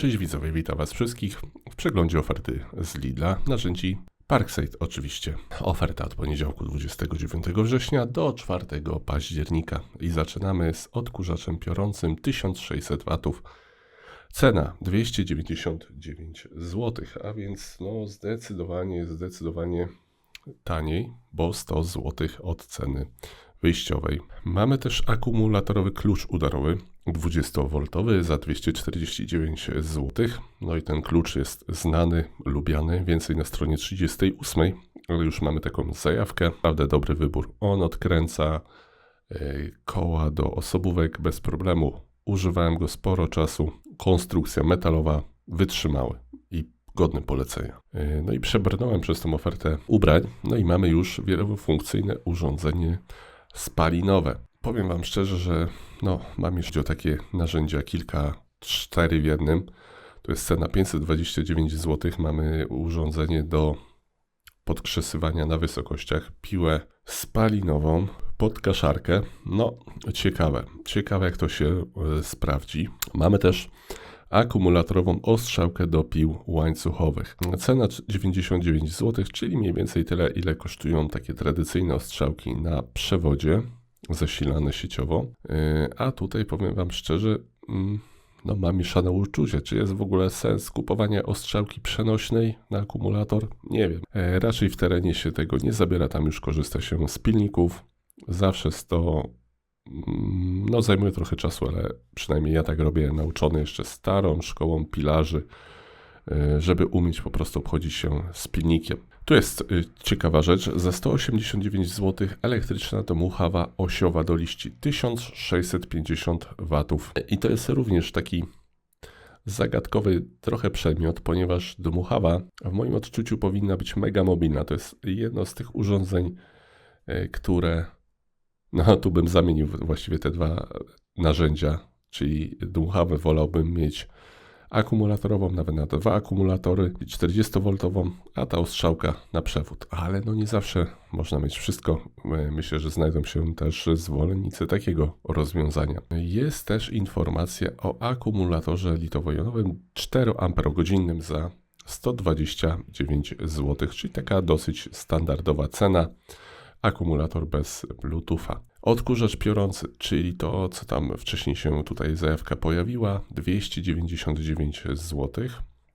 Cześć widzowie, witam was wszystkich w przeglądzie oferty z Lidla, narzędzi Parkside oczywiście. Oferta od poniedziałku 29 września do 4 października i zaczynamy z odkurzaczem piorącym 1600 W. Cena 299 zł, a więc no zdecydowanie, zdecydowanie taniej, bo 100 zł od ceny wyjściowej. Mamy też akumulatorowy klucz udarowy 20V za 249 zł. No i ten klucz jest znany, lubiany, więcej na stronie 38, ale już mamy taką zajawkę. Naprawdę dobry wybór. On odkręca e, koła do osobówek bez problemu. Używałem go sporo czasu. Konstrukcja metalowa, wytrzymały i godny polecenia. E, No i przebrnąłem przez tą ofertę ubrań. No i mamy już wielofunkcyjne urządzenie spalinowe. Powiem Wam szczerze, że no, mam jeszcze takie narzędzia, kilka, cztery w jednym. To jest cena 529 zł. Mamy urządzenie do podkrzesywania na wysokościach, piłę spalinową pod kaszarkę. No, ciekawe. Ciekawe, jak to się e, sprawdzi. Mamy też akumulatorową ostrzałkę do pił łańcuchowych. Cena 99 zł, czyli mniej więcej tyle, ile kosztują takie tradycyjne ostrzałki na przewodzie zasilane sieciowo. Yy, A tutaj powiem Wam szczerze, mm, no mam mieszane uczucie. Czy jest w ogóle sens kupowania ostrzałki przenośnej na akumulator? Nie wiem. E, Raczej w terenie się tego nie zabiera, tam już korzysta się z pilników. Zawsze to Mm, no, zajmuje trochę czasu, ale przynajmniej ja tak robię, nauczony jeszcze starą szkołą pilarzy, żeby umieć po prostu obchodzić się z pilnikiem. Tu jest y, ciekawa rzecz. Za 189 zł elektryczna domuchawa osiowa do liści 1650 W. I to jest również taki zagadkowy trochę przedmiot, ponieważ domuchawa w moim odczuciu powinna być mega mobilna. To jest jedno z tych urządzeń, y, które no, tu bym zamienił właściwie te dwa narzędzia, czyli dmuchawę wolałbym mieć akumulatorową, nawet na dwa akumulatory, 40V, a ta ostrzałka na przewód. Ale no nie zawsze można mieć wszystko. Myślę, że znajdą się też zwolennicy takiego rozwiązania. Jest też informacja o akumulatorze litowo-jonowym 4 Ah za 129 zł, czyli taka dosyć standardowa cena akumulator bez Bluetootha. Odkurzacz piorący, czyli to, co tam wcześniej się tutaj zajawka pojawiła, 299 zł.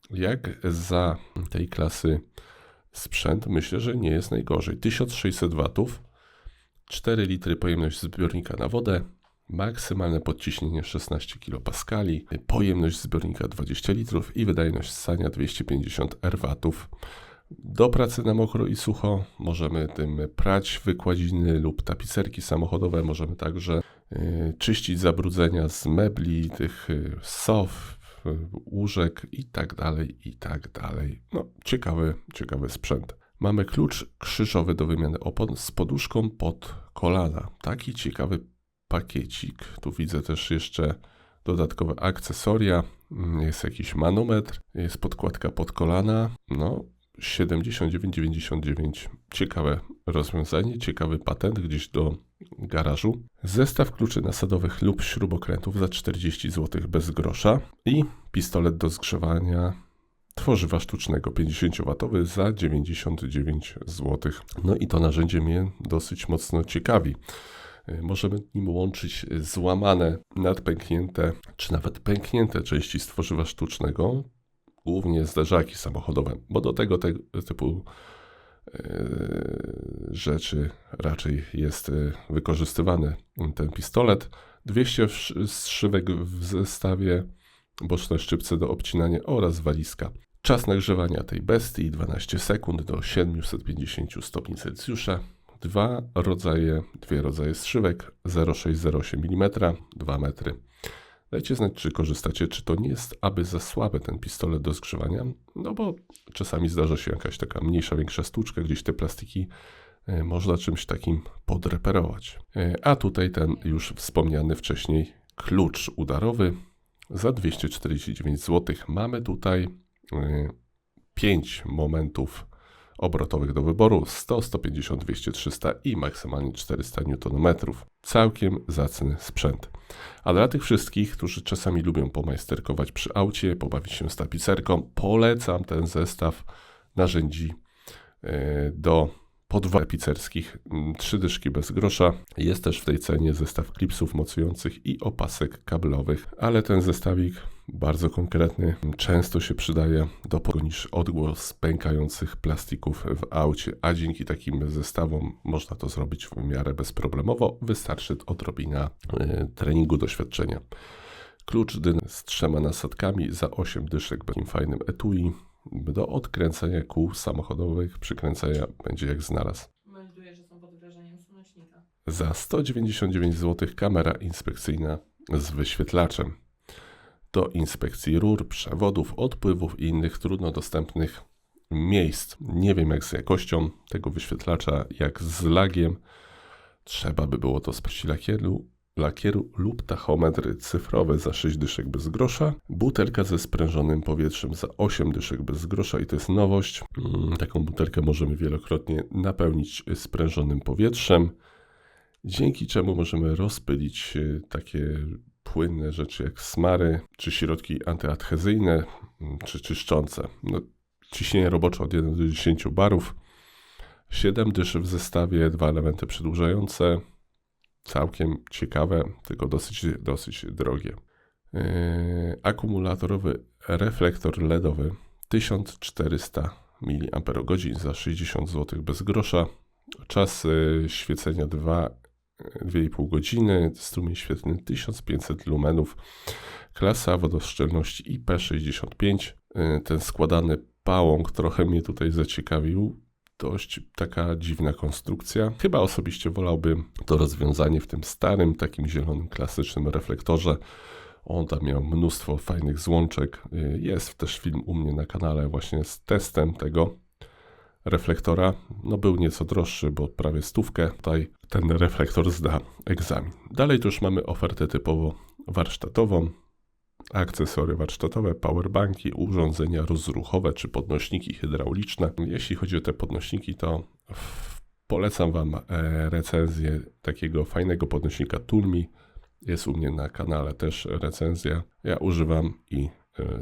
Jak za tej klasy sprzęt, myślę, że nie jest najgorzej. 1600 W, 4 litry pojemność zbiornika na wodę, maksymalne podciśnienie 16 kPa, pojemność zbiornika 20 litrów i wydajność ssania 250 R do pracy na mokro i sucho możemy tym prać wykładziny lub tapicerki samochodowe. Możemy także y, czyścić zabrudzenia z mebli, tych y, sof, y, łóżek i tak dalej, i tak dalej. No, ciekawy, ciekawy sprzęt. Mamy klucz krzyżowy do wymiany opon z poduszką pod kolana. Taki ciekawy pakiecik. Tu widzę też jeszcze dodatkowe akcesoria. Jest jakiś manometr, jest podkładka pod kolana. No, 79,99. Ciekawe rozwiązanie, ciekawy patent gdzieś do garażu. Zestaw kluczy nasadowych lub śrubokrętów za 40 zł bez grosza i pistolet do zgrzewania tworzywa sztucznego 50W za 99 zł. No i to narzędzie mnie dosyć mocno ciekawi. Możemy nim łączyć złamane, nadpęknięte, czy nawet pęknięte części stworzywa sztucznego, głównie zderzaki samochodowe, bo do tego, typu e, rzeczy raczej jest e, wykorzystywany ten pistolet. 200 strzywek w zestawie, boczne szczypce do obcinania oraz walizka. Czas nagrzewania tej bestii 12 sekund do 750 stopni Celsjusza. Dwa rodzaje, dwie rodzaje strzywek 0,608 mm, 2 metry. Dajcie znać, czy korzystacie, czy to nie jest aby za słaby ten pistolet do zgrzewania, no bo czasami zdarza się jakaś taka mniejsza, większa stłuczka, gdzieś te plastiki e, można czymś takim podreperować. E, a tutaj ten już wspomniany wcześniej klucz udarowy za 249 zł. Mamy tutaj 5 e, momentów obrotowych do wyboru 100, 150, 200, 300 i maksymalnie 400 Nm. Całkiem zacny sprzęt. A dla tych wszystkich, którzy czasami lubią pomajsterkować przy aucie, pobawić się z tapicerką, polecam ten zestaw narzędzi e, do mm, trzy dyszki bez grosza. Jest też w tej cenie zestaw klipsów mocujących i opasek kablowych, ale ten zestawik bardzo konkretny, często się przydaje do niż odgłos pękających plastików w aucie, a dzięki takim zestawom można to zrobić w miarę bezproblemowo. Wystarczy odrobina y, treningu, doświadczenia. Klucz dyn z trzema nasadkami za 8 dyszek w takim fajnym etui. Do odkręcenia kół samochodowych przykręcenia będzie jak znalazł. Melduję, że są pod wrażeniem słonecznika. Za 199 zł kamera inspekcyjna z wyświetlaczem. Do inspekcji rur, przewodów, odpływów i innych trudno dostępnych miejsc. Nie wiem jak z jakością tego wyświetlacza, jak z lagiem. Trzeba by było to sprawdzić lakieru, lakieru lub tachometr cyfrowy za 6 dyszek bez grosza. Butelka ze sprężonym powietrzem za 8 dyszek bez grosza i to jest nowość. Mm, Taką butelkę możemy wielokrotnie napełnić sprężonym powietrzem dzięki czemu możemy rozpylić e, takie płynne rzeczy jak smary, czy środki antyadhezyjne, mm, czy czyszczące. No, ciśnienie robocze od 1 do 10 barów, 7 dyszy w zestawie, dwa elementy przedłużające, całkiem ciekawe, tylko dosyć, dosyć drogie. Yy, akumulatorowy reflektor LEDowy 1400 mAh za 60 zł bez grosza. Czas y, świecenia 2 2,5 godziny, strumień świetlny 1500 lumenów, klasa wodoszczelności IP65. Y, Ten składany pałąk trochę mnie tutaj zaciekawił. Dość taka dziwna konstrukcja. Chyba osobiście wolałbym to rozwiązanie w tym starym, takim zielonym, klasycznym reflektorze. On tam miał mnóstwo fajnych złączek. Y, Jest też film u mnie na kanale właśnie z testem tego reflektora. No był nieco droższy, bo prawie stówkę. Tutaj ten reflektor zda egzamin. Dalej tu już mamy ofertę typowo warsztatową. Akcesory warsztatowe, powerbanki, urządzenia rozruchowe czy podnośniki hydrauliczne. Jeśli chodzi o te podnośniki, to polecam Wam e, recenzję takiego fajnego podnośnika Tulmi. Jest u mnie na kanale też recenzja. Ja używam i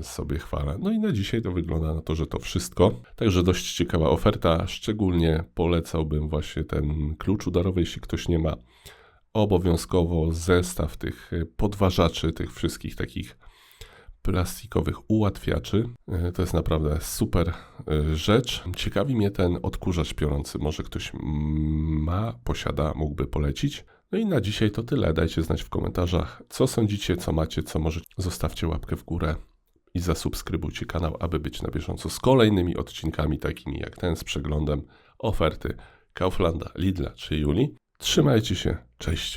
sobie chwalę. No i na dzisiaj to wygląda na to, że to wszystko. Także dość ciekawa oferta. Szczególnie polecałbym właśnie ten klucz udarowy, jeśli ktoś nie ma. Obowiązkowo zestaw tych e, podważaczy, tych wszystkich takich plastikowych ułatwiaczy. E, To jest naprawdę super e, rzecz. Ciekawi mnie ten odkurzacz piorący. Może ktoś ma, posiada, mógłby polecić. No i na dzisiaj to tyle. Dajcie znać w komentarzach, co sądzicie, co macie, co możecie. Zostawcie łapkę w górę i zasubskrybujcie kanał, aby być na bieżąco z kolejnymi odcinkami, takimi jak ten z przeglądem oferty Kauflanda, Lidla czy Juli. Trzymajcie się, cześć.